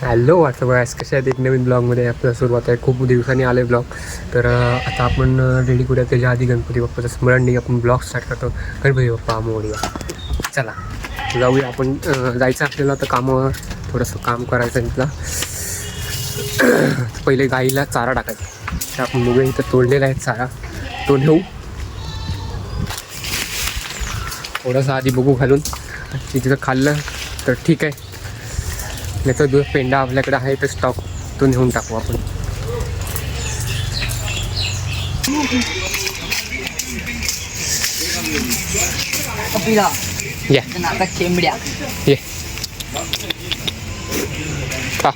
Hello वाटतं बघा कशा आहेत एक नवीन ब्लॉगमध्ये? आपलं सुरुवात आहे खूप दिवसांनी आले ब्लॉग. तर आता आपण रेडी करूया त्याच्या आधी गणपती बाप्पाचं स्मरण नाही आपण ब्लॉग स्टार्ट करतो. गणपती बाप्पा मोडूया चला जाऊया आपण जायचं आपल्याला तर कामावर. थोडंसं काम करायचं तिथला पहिले गाईला चारा टाकायचा. तर आपण मुगे इथं तोडलेला आहे चारा. तो नेऊ. थोडंसं आधी बघू घालून. तिथं खाल्लं तर ठीक आहे. तर दूध पेंडा आपल्याकडे आहे तर स्टॉक तो नेऊन टाकू आपण. या. ये. का?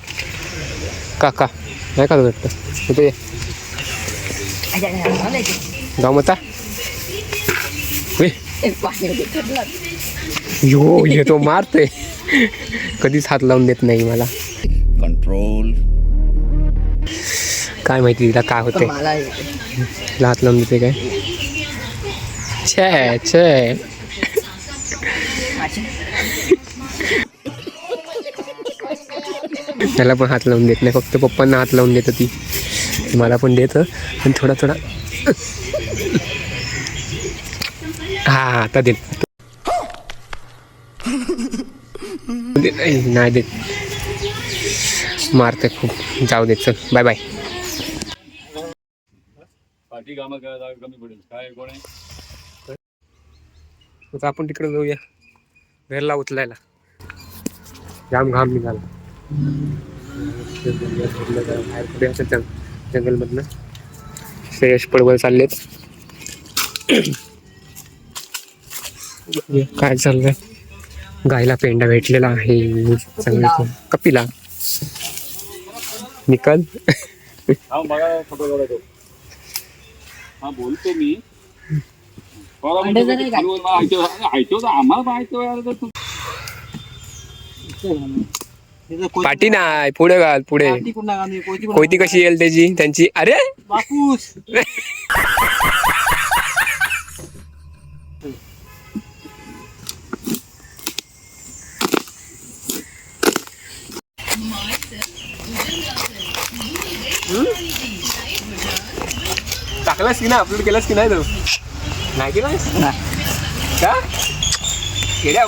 का का? नाही का वाटतं इथे ये. जाऊ मता वे यो. येतो मारतोय. कधीच हात लावून देत नाही मला. Control. काय माहिती तिला काय होते मला तिला हात लावून देते काय? छे छे. त्याला पण हात लावून देत नाही. फक्त पप्पांना हात लावून देतं ती. मला पण देतं. आणि थोडा थोडा. हा आता देत. नाही देत. मारते खूप. जाऊ देत चल. बाय बाय आपण तिकडे जाऊया. घरला उचलायला. जाम घाम निघाला. बाहेर कुठे असं जंग जंगलमधनं. श्रेयश पडवळ चाललेत. काय चाललंय? गायला पेंडा भेटलेला आहे. चांगलं कपिला. निकल. हा बघा फोटो काढतो हा बोलतो मी. म्हणजे पाठी नाही पुढे घाल पुढे. कोयती कशी येईल त्याची? त्यांची अरे! टाकलास की नाही? अपलोड केलास की नाही तू? नाही केलास? का? केल्या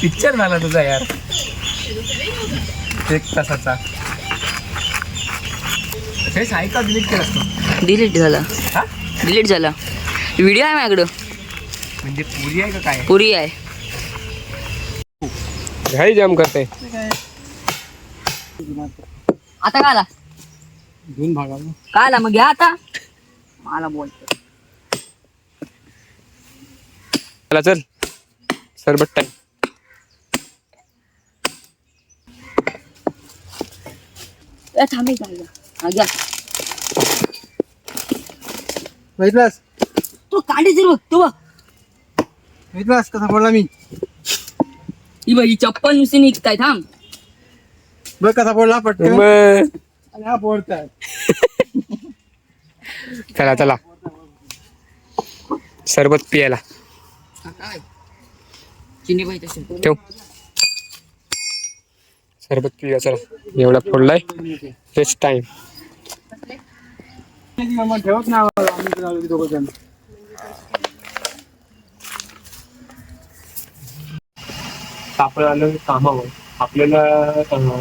पिक्चर झाला तुझा यार. एक तासाचा. हे साई का डिलीट केलास तू. डिलीट झाला. हा? डिलीट झाला. व्हिडिओ आहे माझ्याकडं. म्हणजे पुरी आहे का काय? पुरी आहे. घाई जाम करते. आता का आला? आला मग घ्या आता. मला बोलतो चला चल. सरबट टाईम ए, थांब एक जागा. हा, घ्या. बघितलास? तो कांडी जर बघ तो बघ. बघितलास कसा पडला मी? ही बघ ही चप्पल नुसती निघताय थांब. बघ कसा पडला पटकन. मग आणि हा चला चला. सरबत पियाला. काय? चिनी पाहिजे असेल ठेव. सरबत पिऊया चला. एवढा फोडलाय. तेच टाइम ठेवत नाही आम्हाला. आम्ही दोघं जण आपण आलं कामावर. आपल्याला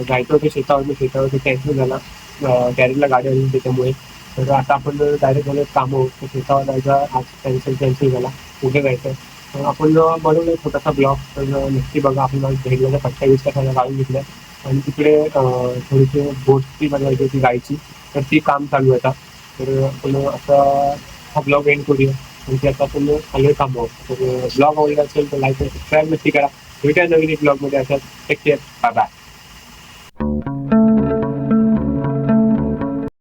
जायचं होतं शेतावर शेतावर कॅन्सल झाला. गॅरेजला गाडी आली त्याच्यामुळे. तर आता आपण डायरेक्ट झालं कामावर तर शेतावर जायचा आज कॅन्सल कॅन्सल झाला. कुठे जायचं तर आपण बनवलं छोटासा ब्लॉग तर नक्की बघा आपण आज अठ्ठावीस फटका गाडी तासाला गाळून घेतल्या आणि तिकडे थोडीशी बोटची बनवायची होती गायची. तर ती काम चालू आहे आता. तर आपण आता हा ब्लॉग एंड करूया. म्हणजे आता आपण चांगले काम आहोत. तर ब्लॉग आवडला असेल तर लाईक सबस्क्राईब नक्की करा. भेटूया नवीन एक ब्लॉगमध्ये असं टेक केअर बाय बाय